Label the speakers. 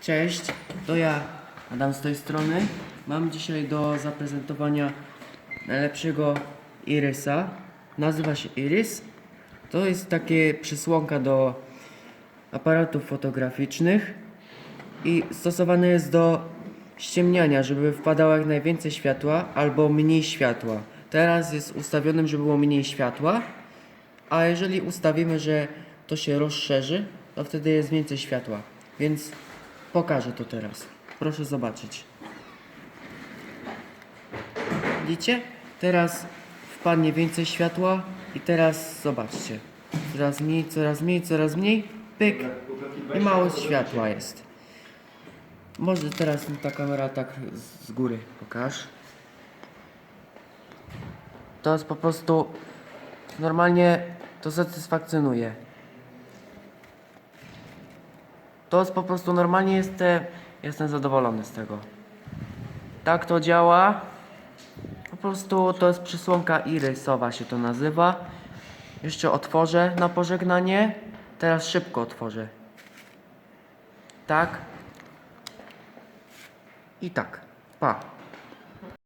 Speaker 1: Cześć, to ja, Adam z tej strony. Mam dzisiaj do zaprezentowania najlepszego irysa. Nazywa się Iris. To jest takie przysłonka do aparatów fotograficznych i stosowane jest do ściemniania, żeby wpadało jak najwięcej światła albo mniej światła. Teraz jest ustawionym, żeby było mniej światła, a jeżeli ustawimy, że to się rozszerzy, to wtedy jest więcej światła. Więc pokażę to teraz. Proszę zobaczyć. Widzicie? Teraz wpadnie więcej światła i teraz zobaczcie. Coraz mniej, coraz mniej, coraz mniej. Pyk. I mało światła jest. Może teraz ta kamera tak z- góry pokaż. To jest po prostu normalnie to satysfakcjonuje. To jest po prostu normalnie jest, jestem zadowolony z tego. Tak to działa. Po prostu to jest przysłonka irysowa się to nazywa. Jeszcze otworzę na pożegnanie. Teraz szybko otworzę. Tak. I tak. Pa.